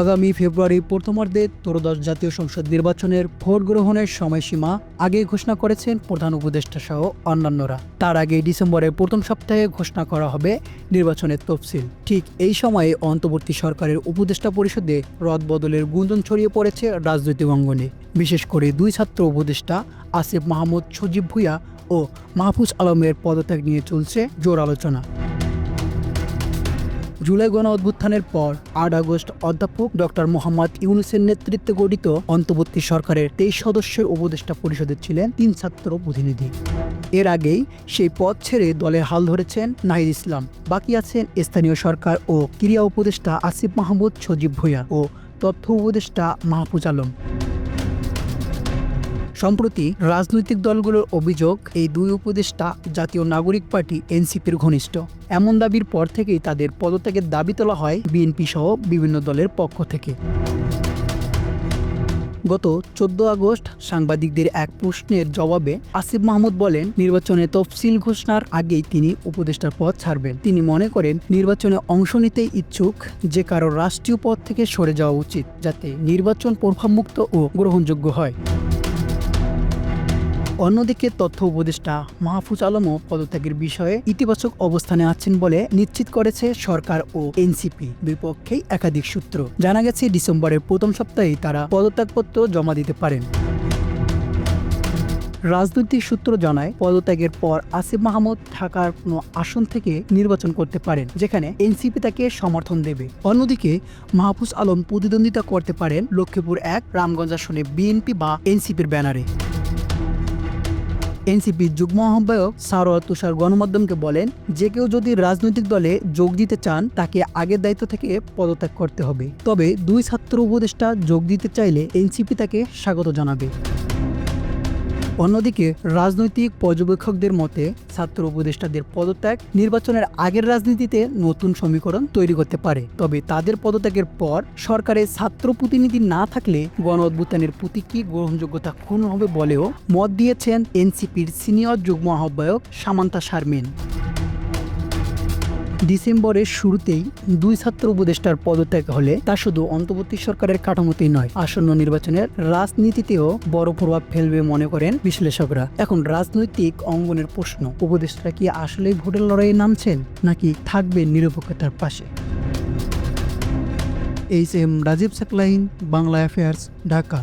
আগামী ফেব্রুয়ারি প্রথমার্ধে ত্রয়োদশ জাতীয় সংসদ নির্বাচনের ভোট গ্রহণের সময়সীমা আগে ঘোষণা করেছেন প্রধান উপদেষ্টা সহ অন্যান্যরা। তার আগে ডিসেম্বরের প্রথম সপ্তাহে ঘোষণা করা হবে নির্বাচনের তফসিল। ঠিক এই সময়ে অন্তর্বর্তী সরকারের উপদেষ্টা পরিষদে রদবদলের গুঞ্জন ছড়িয়ে পড়েছে রাজনৈতিক অঙ্গনে। বিশেষ করে দুই ছাত্র উপদেষ্টা আসিফ মাহমুদ সজীব ভুইয়া ও মাহফুজ আলমের পদত্যাগ নিয়ে চলছে জোর আলোচনা। জুলাই গণ অভ্যুত্থানের পর আট আগস্ট অধ্যাপক ডক্টর মোহাম্মদ ইউনুসের নেতৃত্বে গঠিত অন্তর্বর্তী সরকারের তেইশ সদস্যের উপদেষ্টা পরিষদে ছিলেন তিন ছাত্র প্রতিনিধি। এর আগেই সেই পদ ছেড়ে দলে হাল ধরেছেন নাহিদ ইসলাম। বাকি আছেন স্থানীয় সরকার ও ক্রীড়া উপদেষ্টা আসিফ মাহমুদ সজীব ভুঁইয়া ও তথ্য উপদেষ্টা মাহফুজ আলম। সম্প্রতি রাজনৈতিক দলগুলোর অভিযোগ, এই দুই উপদেষ্টা জাতীয় নাগরিক পার্টি এনসিপির ঘনিষ্ঠ। এমন দাবির পর থেকেই তাদের পদত্যাগের দাবি তোলা হয় বিএনপি সহ বিভিন্ন দলের পক্ষ থেকে। গত চোদ্দ আগস্ট সাংবাদিকদের এক প্রশ্নের জবাবে আসিফ মাহমুদ বলেন, নির্বাচনে তফসিল ঘোষণার আগেই তিনি উপদেষ্টার পদ ছাড়বেন। তিনি মনে করেন, নির্বাচনে অংশ নিতে ইচ্ছুক যে কারও রাষ্ট্রীয় পদ থেকে সরে যাওয়া উচিত, যাতে নির্বাচন প্রভাবমুক্ত ও গ্রহণযোগ্য হয়। অন্যদিকে তথ্য উপদেষ্টা মাহফুজ আলমও পদত্যাগের বিষয়ে ইতিবাচক অবস্থানে আছেন বলে নিশ্চিত করেছে সরকার ও এনসিপি দুই পক্ষেই একাধিক সূত্র। জানা গেছে, ডিসেম্বরের প্রথম সপ্তাহেই তারা পদত্যাগপত্র জমা দিতে পারেন। রাজনৈতিক সূত্র জানায়, পদত্যাগের পর আসিফ মাহমুদ ঢাকার কোনো আসন থেকে নির্বাচন করতে পারেন, যেখানে এনসিপি তাকে সমর্থন দেবে। অন্যদিকে, মাহফুজ আলম প্রতিদ্বন্দ্বিতা করতে পারেন লক্ষ্মীপুর এক, রামগঞ্জ আসনে বিএনপি বা এনসিপির ব্যানারে। এনসিপির যুগ্ম আহ্বায়ক সারোয়ার তুষার গণমাধ্যমকে বলেন, যে কেউ যদি রাজনৈতিক দলে যোগ দিতে চান, তাকে আগের দায়িত্ব থেকে পদত্যাগ করতে হবে। তবে দুই ছাত্র উপদেষ্টা যোগ দিতে চাইলে এনসিপি তাকে স্বাগত জানাবে। অন্যদিকে, রাজনৈতিক পর্যবেক্ষকদের মতে ছাত্র উপদেষ্টাদের পদত্যাগ নির্বাচনের আগের রাজনীতিতে নতুন সমীকরণ তৈরি করতে পারে। তবে তাদের পদত্যাগের পর সরকারের ছাত্র প্রতিনিধি না থাকলে গণ অভ্যুত্থানের প্রতীকী গ্রহণযোগ্যতা ক্ষুণ্ণ হবে বলেও মত দিয়েছেন এনসিপির সিনিয়র যুগ্ম আহ্বায়ক সামান্তা শারমিন। ডিসেম্বরের শুরুতেই দুই ছাত্র উপদেষ্টার পদত্যাগ হলে তা শুধু অন্তর্বর্তী সরকারের কাঠামোতেই নয়, আসন্ন নির্বাচনের রাজনীতিতেও বড় প্রভাব ফেলবে মনে করেন বিশ্লেষকরা। এখন রাজনৈতিক অঙ্গনের প্রশ্ন উপদেষ্টা কি আসলেই ভোটের লড়াইয়ে নামছেন, নাকি থাকবে নিরপেক্ষতার পাশে? H M Rajib Saklain, Bangla affairs, Dhaka.